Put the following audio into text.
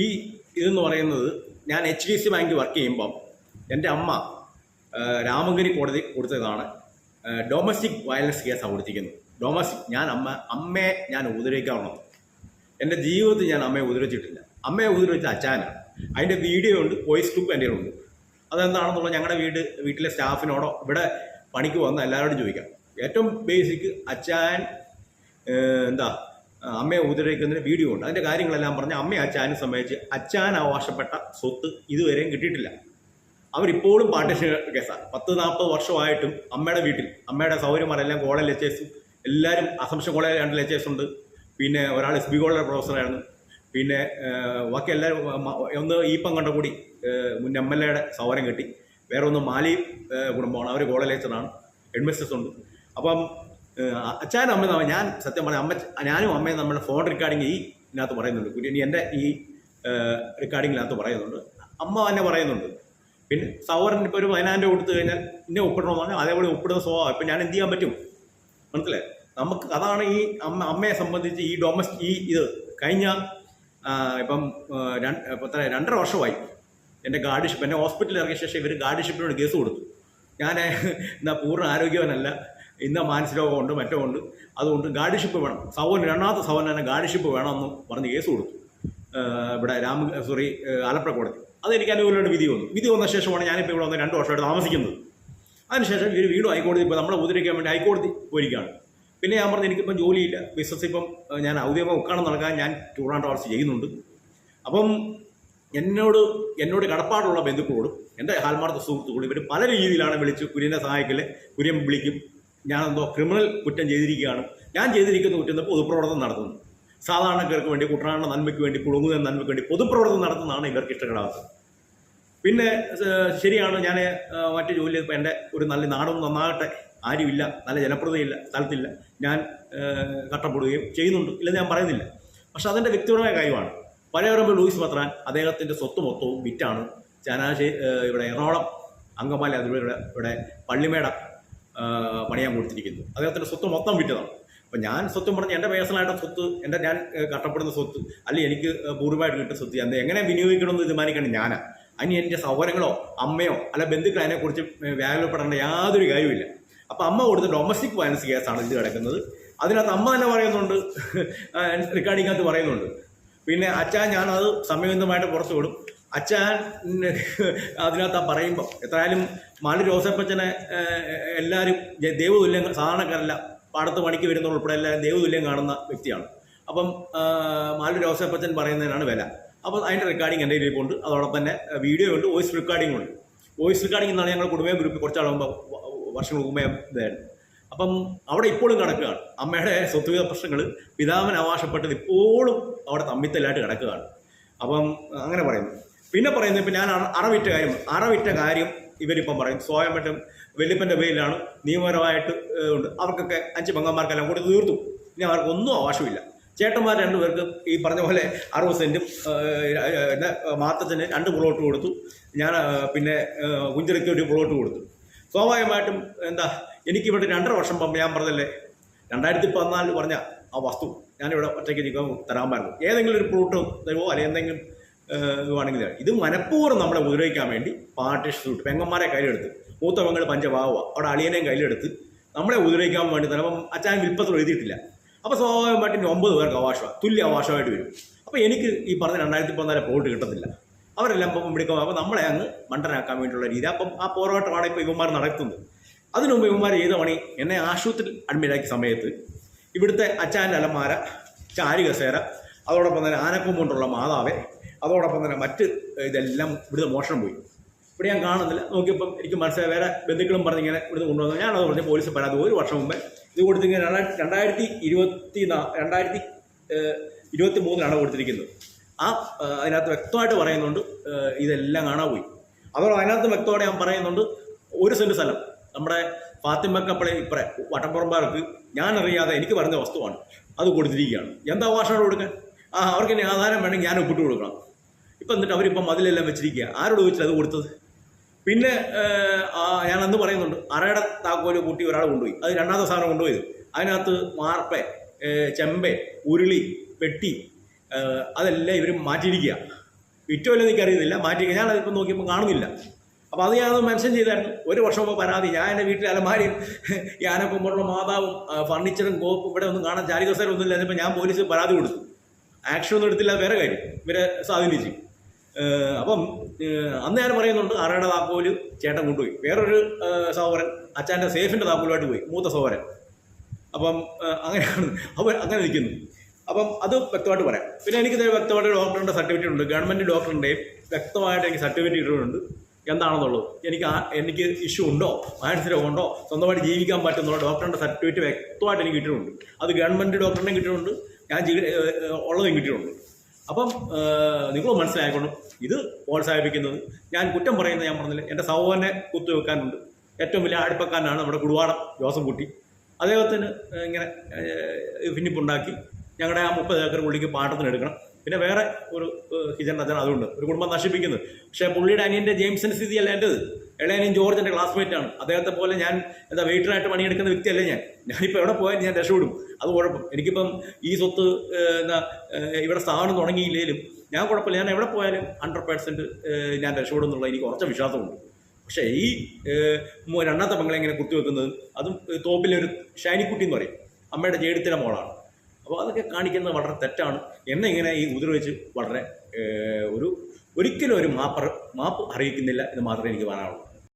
ഈ ഇതെന്ന് പറയുന്നത് ഞാൻ എച്ച് ഡി എഫ് സി ബാങ്കിൽ വർക്ക് ചെയ്യുമ്പം എന്റെ അമ്മ രാമങ്കരി കോടതി കൊടുത്തതാണ്. ഡൊമസ്റ്റിക് വയലൻസ് കേസാണ് കൊടുത്തിരിക്കുന്നത്. ഡൊമസ്റ്റിക് ഞാൻ അമ്മ അമ്മയെ ഞാൻ ഉപദ്രവിക്കാറുണ്ട്. എന്റെ ജീവിതത്തിൽ ഞാൻ അമ്മയെ ഉപദ്രവിച്ചിട്ടില്ല. അമ്മയെ ഉപദ്രവിച്ച അച്ഛനാണ്. അതിന്റെ വീഡിയോ ഉണ്ട് വോയിസ് ക്ലിപ്പ് എന്റെ ഉണ്ട് അതെന്താണെന്നുള്ള ഞങ്ങളുടെ വീട് വീട്ടിലെ സ്റ്റാഫിനോടോ ഇവിടെ പണിക്ക് വന്ന എല്ലാവരോടും ചോദിക്കാം. ഏറ്റവും ബേസിക് അച്ചാൻ എന്താ അമ്മയെ ഉപദ്രവിക്കുന്നതിന് വീഡിയോ ഉണ്ട്. അതിന്റെ കാര്യങ്ങളെല്ലാം പറഞ്ഞ് അമ്മയെ അച്ചാനും സംബന്ധിച്ച് അച്ഛാൻ അവകാശപ്പെട്ട സ്വത്ത് ഇതുവരെയും കിട്ടിയിട്ടില്ല. അവരിപ്പോഴും പാർട്ടിഷൻ കേസാണ് പത്ത് നാൽപ്പത് വർഷമായിട്ടും അമ്മയുടെ വീട്ടിൽ അമ്മയുടെ സൗകര്യമാരെല്ലാം കോളേജ് ലെച്ചേഴ്സും എല്ലാവരും അസംഷൻ കോളേജ് രണ്ട് ലെച്ചേഴ്സ് ഉണ്ട്. പിന്നെ ഒരാൾ എസ് ബി കോളേജ് പ്രൊഫസറായിരുന്നു പിന്നെ ബാക്കി എല്ലാവരും ഒന്ന് ഈപ്പം കണ്ട കൂടി മുൻ എം എൽ എയുടെ സൗകര്യം കിട്ടി. വേറെ ഒന്ന് മാലി കുടുംബമാണ്. അവർ കോളേജ് ലെക്ചറാണ് ഹെഡ്മിസ്റ്റേഴ്സ് ഉണ്ട്. അപ്പം അച്ഛനും അമ്മയും തമ്മിൽ ഞാൻ സത്യം പറഞ്ഞ അമ്മ ഞാനും അമ്മയും നമ്മുടെ ഫോൺ റെക്കോർഡിങ് ഈ ഇതിനകത്ത് പറയുന്നുണ്ട്. കുര്യനി എന്റെ ഈ റെക്കോർഡിങ്ങിനകത്ത് പറയുന്നുണ്ട്. അമ്മ തന്നെ പറയുന്നുണ്ട്. പിന്നെ സൗരൻ ഇപ്പോൾ ഒരു പതിനായിരം രൂപ കൊടുത്തു കഴിഞ്ഞാൽ ഇന്നെ ഒപ്പിടണമെന്ന് പറഞ്ഞാൽ അതേപോലെ ഒപ്പിടുന്ന സ്വഭാവം. ഇപ്പം ഞാൻ എന്ത് ചെയ്യാൻ പറ്റും? മനസ്സിലായി? നമുക്ക് അതാണ് ഈ അമ്മ അമ്മയെ സംബന്ധിച്ച് ഈ ഡൊമസ്റ്റിക് ഈ ഇത് കഴിഞ്ഞ ഇപ്പം രണ്ട് എത്ര രണ്ടര വർഷമായി എന്റെ ഗാർഡിഷിപ്പ് എന്നെ ഹോസ്പിറ്റലിൽ ഇറങ്ങിയ ശേഷം ഇവർ ഗാർഡിഷിപ്പിനോട് കേസ് കൊടുത്തു. ഞാൻ എന്നാൽ പൂർണ ആരോഗ്യവാനല്ല. ഇന്ന മാനസികരോഗമുണ്ട് മറ്റോ ഉണ്ട്. അതുകൊണ്ട് ഗാർഡിഷിപ്പ് വേണം. സൗവൻ രണ്ടാമത്തെ സൗവൻ തന്നെ ഗാർഡിഷിപ്പ് വേണമെന്ന് പറഞ്ഞ് കേസ് കൊടുത്തു. ഇവിടെ രാമ സോറി ആലപ്പുഴ കോടതി. അതെനിക്ക് അനുകൂലമായിട്ട് വിധി വന്നു. വിധി വന്ന ശേഷമാണ് ഞാനിപ്പോൾ ഇവിടെ വന്ന് രണ്ട് വർഷമായിട്ട് താമസിക്കുന്നത്. അതിനുശേഷം ഇവർ വീടും ഹൈക്കോടതി ഇപ്പോൾ നമ്മളെ ഉപദ്രവിക്കാൻ വേണ്ടി ഹൈക്കോടതി പോയിരിക്കുകയാണ്. പിന്നെ ഞാൻ പറഞ്ഞു എനിക്കിപ്പം ജോലിയില്ല. ബിസിനസ് ഇപ്പം ഞാൻ ഔദ്യോഗിക ഉക്കാണം നടക്കാൻ ഞാൻ ടൂർ ആൻഡ് ട്രാവൽസ് ചെയ്യുന്നുണ്ട്. അപ്പം എന്നോട് എന്നോട് കടപ്പാടുള്ള ബന്ധുക്കളോടും എന്റെ ഹാൽമാർത്ത സുഹൃത്തുക്കളും ഇവർ പല രീതിയിലാണ് വിളിച്ച് കുര്യനെ സഹായിക്കൽ കുര്യൻ വിളിക്കും. ഞാനെന്തോ ക്രിമിനൽ കുറ്റം ചെയ്തിരിക്കുകയാണ്. ഞാൻ ചെയ്തിരിക്കുന്ന കുറ്റം പൊതുപ്രവർത്തനം നടത്തുന്നു. സാധാരണക്കാർക്ക് വേണ്ടി കുട്ടനാടിന്റെ നന്മയ്ക്ക് വേണ്ടി കുടുങ്ങുന്ന നന്മയ്ക്ക് വേണ്ടി പൊതുപ്രവർത്തനം നടത്തുന്നതാണ് ഇവർക്ക് ഇഷ്ടപ്പെടാത്തത് പിന്നെ ശരിയാണ് ഞാൻ മറ്റ് ജോലി ഇപ്പം എന്റെ ഒരു നല്ല നാടും നന്നാകട്ടെ. ആരുമില്ല നല്ല ജനപ്രതിയില്ല സ്ഥലത്തില്ല. ഞാൻ കട്ടപ്പെടുകയും ചെയ്യുന്നുണ്ട്. ഇല്ലെന്ന് ഞാൻ പറയുന്നില്ല. പക്ഷെ അതിന്റെ വ്യക്തിപരമായ കാര്യമാണ്. പഴയറമ്പ് ലൂയിസ് പത്രാൻ അദ്ദേഹത്തിന്റെ സ്വത്ത് മൊത്തവും വിറ്റാണ്. ചനാശേ ഇവിടെ എറണാകുളം അങ്കമാലി അതിലൂടെ ഇവിടെ പള്ളിമേടം പണിയാൻ കൊടുത്തിരിക്കുന്നു. അദ്ദേഹത്തിന്റെ സ്വത്ത് മൊത്തം വിറ്റതാണ്. അപ്പം ഞാൻ സ്വത്തും പറഞ്ഞ് എന്റെ പേഴ്സണലായിട്ട് സ്വത്ത് എന്റെ ഞാൻ കഷ്ടപ്പെടുന്ന സ്വത്ത് അല്ലെങ്കിൽ എനിക്ക് പൂർവമായിട്ട് കിട്ടുന്ന സ്വത്ത് അത് എങ്ങനെ വിനിയോഗിക്കണമെന്ന് തീരുമാനിക്കണം ഞാനാണ് അതിന് എന്റെ സഹോദരങ്ങളോ അമ്മയോ അല്ല ബന്ധുക്കളോ അതിനെക്കുറിച്ച് വ്യാകുലപ്പെടേണ്ട യാതൊരു കാര്യമില്ല അപ്പം അമ്മ കൊടുത്ത ഡൊമസ്റ്റിക് വയലൻസ് കേസാണ് ഇത് കിടക്കുന്നത്. അതിനകത്ത് അമ്മ തന്നെ പറയുന്നുണ്ട്. റെക്കോർഡിങ്ങകത്ത് പറയുന്നുണ്ട്. പിന്നെ അച്ഛൻ ഞാനത് സംയുക്തമായിട്ട് പുറത്തു വിടും അച്ഛൻ അതിനകത്ത് പറയുമ്പോൾ എത്രയാലും മാലി ജോസഫച്ചനെ എല്ലാവരും ദൈവതുല്യം സാധാരണക്കാരല്ല പാടത്ത് പണിക്ക് വരുന്ന ഉൾപ്പെടെ എല്ലാവരും ദൈവതുല്യം കാണുന്ന വ്യക്തിയാണ്. അപ്പം മാലു ജോസഫച്ചൻ പറയുന്നതിനാണ് വില. അപ്പോൾ അതിന്റെ റെക്കോർഡിംഗ് എന്റെ ഉണ്ട് അതോടൊപ്പം തന്നെ വീഡിയോ ഉണ്ട് വോയിസ് റെക്കോർഡിംഗ് ഉണ്ട്. വോയിസ് റെക്കോർഡിംഗ് എന്നാണ് ഞങ്ങൾ കുടുംബ ഗ്രൂപ്പിൽ കുറച്ചാൾ മുമ്പ് വ- വർഷങ്ങൾക്ക് മുമ്പേ ഇതായിരുന്നു. അപ്പം അവിടെ ഇപ്പോഴും കിടക്കുകയാണ്. അമ്മയുടെ സ്വത്തുവിധ പ്രശ്നങ്ങൾ പിതാവിന് അവകാശപ്പെട്ടത് ഇപ്പോഴും അവിടെ തമ്മിത്തലായിട്ട് കിടക്കുകയാണ്. അപ്പം അങ്ങനെ പറയുന്നു. പിന്നെ പറയുന്നത് ഇപ്പം ഞാൻ അറവിറ്റ കാര്യം അറവിറ്റ കാര്യം ഇവരിപ്പം പറയും. സ്വയം മറ്റും വെല്ലുപ്പന്റെ പേരിലാണ് നിയമപരമായിട്ട് ഉണ്ട്. അവർക്കൊക്കെ അഞ്ച് പങ്കന്മാർക്കെല്ലാം കൂടി തീർത്തു. ഇനി അവർക്കൊന്നും അവകാശമില്ല ചേട്ടന്മാർ രണ്ടുപേർക്ക് ഈ പറഞ്ഞ പോലെ അറുപത് സെന്റും എന്റെ മാത്തച്ഛന് രണ്ട് പ്ലോട്ട് കൊടുത്തു. ഞാൻ പിന്നെ കുഞ്ചിറയ്ക്ക് ഒരു പ്ലോട്ട് കൊടുത്തു. സ്വാഭാവികമായിട്ടും എന്താ എനിക്കിവിടെ രണ്ടര വർഷം ഞാൻ പറഞ്ഞല്ലേ രണ്ടായിരത്തി പതിനാലിൽ പറഞ്ഞ ആ വസ്തു ഞാനിവിടെ ഒറ്റയ്ക്ക് തരാൻ പറഞ്ഞു ഏതെങ്കിലും ഒരു പ്ലോട്ട് തരുമോ അല്ലെങ്കിൽ എന്തെങ്കിലും ഇതുവാണെങ്കിൽ ഇത്. മനഃപൂർവം നമ്മളെ ഉപദ്രവിക്കാൻ വേണ്ടി പാർട്ടിഷൻ വിട്ടു പെങ്ങന്മാരെ കയ്യിലെടുത്ത് മൂത്ത പെങ്ങൾ പഞ്ചഭാവ അവിടെ അളിയനെയും കയ്യിലെടുത്ത് നമ്മളെ ഉപദ്രവിക്കാൻ വേണ്ടി തന്നെ അപ്പം അച്ഛൻ വിൽപ്പത്തിൽ എഴുതിയിട്ടില്ല. അപ്പോൾ സ്വാഭാവികമായിട്ട് ഇനി ഒമ്പത് പേർക്ക് അവകാശമാണ് തുല്യ അവകാശമായിട്ട് വരും. അപ്പോൾ എനിക്ക് ഈ പറഞ്ഞ രണ്ടായിരത്തി പതിനാല് പ്ലോട്ട് കിട്ടത്തില്ല. അവരെല്ലാം ഇപ്പം വിളിക്കും അപ്പോൾ നമ്മളെ അങ്ങ് മണ്ടനാക്കാൻ വേണ്ടിയുള്ള രീതി അപ്പം ആ പോരാട്ടമാണ് ഇപ്പോൾ ഇവന്മാർ അതിനു മുമ്പ് ഇവന്മാർ ചെയ്ത പണി എന്നെ ആശുപത്രിയിൽ അഡ്മിറ്റാക്കിയ സമയത്ത് ഇവിടുത്തെ അച്ചാന്റെ അലമാര ചാരി കസേര അതോടൊപ്പം തന്നെ ആനക്കൊമ്പ് കൊണ്ടുള്ള മാതാവെ അതോടൊപ്പം തന്നെ മറ്റ് ഇതെല്ലാം ഇവിടുത്തെ മോഷണം പോയി. ഇവിടെ ഞാൻ കാണുന്നില്ല. നോക്കിയപ്പം എനിക്ക് മനസ്സിലായി വേറെ ബന്ധുക്കളും പറഞ്ഞ് ഇങ്ങനെ ഇവിടുന്ന് കൊണ്ടുവന്നു. ഞാനത് പറഞ്ഞ് പോലീസ് പരാതി. ഒരു വർഷം മുമ്പേ ഇത് കൊടുത്തിങ്ങനെ രണ്ടായിരത്തി രണ്ടായിരത്തി ഇരുപത്തി നാ രണ്ടായിരത്തി ഇരുപത്തി മൂന്നിലാണ് കൊടുത്തിരിക്കുന്നത്. ആ അതിനകത്ത് വ്യക്തമായിട്ട് പറയുന്നുണ്ട് ഇതെല്ലാം കാണാൻ പോയി. അതോടെ അതിനകത്ത് വ്യക്തമായിട്ട് ഞാൻ പറയുന്നുണ്ട് ഒരു സെന്റ് സ്ഥലം. നമ്മുടെ ഫാത്തിമക്കപ്പളെ ഇപ്പറെ വട്ടപ്പുറമ്പാർക്ക് ഞാൻ അറിയാതെ എനിക്ക് പറഞ്ഞ വസ്തുവാണ്. അത് കൊടുത്തിരിക്കുകയാണ്. എന്താ അവകാശമാണ് കൊടുക്കാൻ? ആ അവർക്ക് ഇനി ആധാരം വേണമെങ്കിൽ ഞാൻ ഒപ്പിട്ട് കൊടുക്കണം. ഇപ്പം എന്നിട്ട് അവരിപ്പം മതിലെല്ലാം വെച്ചിരിക്കുക. ആരോട് ചോദിച്ചിട്ട് അത് കൊടുത്തത്? പിന്നെ ഞാൻ അന്ന് പറയുന്നുണ്ട് അറയുടെ താക്കോൽ കൂട്ടി ഒരാൾ കൊണ്ടുപോയി. അത് രണ്ടാമത്തെ സാധനം കൊണ്ടുപോയത്. അതിനകത്ത് മാർപ്പ ചെമ്പ ഉരുളി പെട്ടി അതെല്ലാം ഇവർ മാറ്റിയിരിക്കുക. വിറ്റോ ഇല്ലെന്ന് എനിക്കറിയുന്നില്ല. മാറ്റി ഞാൻ അതിപ്പം നോക്കിയപ്പോൾ കാണുന്നില്ല. അപ്പോൾ അത് ഞാനത് മെൻഷൻ ചെയ്തായിരുന്നു. ഒരു വർഷം മുമ്പ് പരാതി. ഞാൻ എന്റെ വീട്ടിൽ അലമാരിയും ഈ ആനക്കൊമ്പുള്ള മാതാവും ഫർണിച്ചറും കോപ്പും ഇവിടെ ഒന്നും കാണാൻ ചാരികസരം ഒന്നും ഇല്ലാഞ്ഞപ്പോൾ ഞാൻ പോലീസ് പരാതി കൊടുത്തു. ആക്ഷൻ ഒന്നും എടുത്തില്ല. വേറെ കാര്യം. ഇവരെ സ്വാധീനിച്ചു. അപ്പം അന്ന് ഞാൻ പറയുന്നുണ്ട് ആറയുടെ താക്കോൽ ചേട്ടൻ കൊണ്ടുപോയി. വേറൊരു സഹോദരൻ അച്ഛന്റെ സേഫിന്റെ താക്കോലുമായിട്ട് പോയി മൂത്ത സഹോദരൻ. അപ്പം അങ്ങനെയാണ്. അവർ അങ്ങനെ നിൽക്കുന്നു. അപ്പം അത് വ്യക്തമായിട്ട് പറയാം. പിന്നെ എനിക്ക് വ്യക്തമായിട്ട് ഡോക്ടറിന്റെ സർട്ടിഫിക്കറ്റ് ഉണ്ട്. ഗവൺമെന്റ് ഡോക്ടറിന്റെയും വ്യക്തമായിട്ട് എനിക്ക് സർട്ടിഫിക്കറ്റ് ഇട്ടിട്ടുണ്ട്. എന്താണെന്നുള്ളത്? എനിക്ക് എനിക്ക് ഇഷ്യൂ ഉണ്ടോ? മാനസിക രോഗമുണ്ടോ സ്വന്തമായിട്ട് ജീവിക്കാൻ പറ്റുന്നുള്ള ഡോക്ടറിന്റെ സർട്ടിഫിക്കറ്റ് വ്യക്തമായിട്ട് എനിക്ക് കിട്ടിയിട്ടുണ്ട് അത് ഗവൺമെന്റ് ഡോക്ടറിനെയും കിട്ടിയിട്ടുണ്ട്. ഞാൻ ഉള്ളതും കിട്ടിയിട്ടുണ്ട്. അപ്പം നിങ്ങൾ മനസ്സിലാക്കണം ഇത് പ്രോത്സാഹിപ്പിക്കുന്നത്. ഞാൻ കുറ്റം പറയുന്നത് ഞാൻ പറഞ്ഞില്ല. എന്റെ സഹോദരനെ കുത്തുവെക്കാനുണ്ട്. ഏറ്റവും വലിയ അടുപ്പക്കാരനാണ് നമ്മുടെ കുടുവാടം ജോസം കുട്ടി അദ്ദേഹത്തിന് ഇങ്ങനെ ഭിന്നിപ്പുണ്ടാക്കി ഞങ്ങളുടെ ആ മുപ്പത് ഏക്കർ പുള്ളിക്ക് പാട്ടത്തിന് എടുക്കണം. പിന്നെ വേറെ ഒരു ഹിജൻ അച്ഛൻ അതുണ്ട്. ഒരു കുടുംബം നശിപ്പിക്കുന്നത് പക്ഷേ പുള്ളിയുടെ അനിയന്റെ ജെയിംസിന്റെ സ്ഥിതിയല്ല എന്റെത്. ഇളയനിയൻ ജോർജ് എന്റെ ആണ്. അദ്ദേഹത്തെ പോലെ ഞാൻ എന്താ വെയിറ്ററായിട്ട് പണിയെടുക്കുന്ന വ്യക്തിയല്ല ഞാൻ. ഞാനിപ്പോൾ എവിടെ പോയാലും ഞാൻ രക്ഷപ്പെടും. അത് കുഴപ്പം. എനിക്കിപ്പം ഈ സ്വത്ത് എന്താ ഇവിടെ സ്ഥാപനം തുടങ്ങിയില്ലെങ്കിലും ഞാൻ കുഴപ്പമില്ല. ഞാൻ എവിടെ പോയാലും ഹൺഡ്രഡ് പേഴ്സന്റ് ഞാൻ രക്ഷപ്പെടും എന്നുള്ള എനിക്ക് കുറച്ച് വിശ്വാസമുണ്ട്. പക്ഷേ ഈ രണ്ടാമത്തെ പെങ്ങളെ ഇങ്ങനെ കുത്തിവെക്കുന്നത് അതും തോപ്പിലെ ഒരു ഷൈനിക്കുട്ടി എന്ന് പറയും. അമ്മയുടെ ജേടിത്തിന്റെ മോളാണ്. അപ്പോൾ അതൊക്കെ കാണിക്കുന്നത് വളരെ തെറ്റാണ്. എന്നെ ഇങ്ങനെ ഈ ഉപദ്രവിച്ച് വളരെ ഒരു ഒരിക്കലും ഒരു മാപ്പ് മാപ്പ് അറിയിക്കുന്നില്ല എന്ന് മാത്രമേ എനിക്ക് പറയാനുള്ളൂ.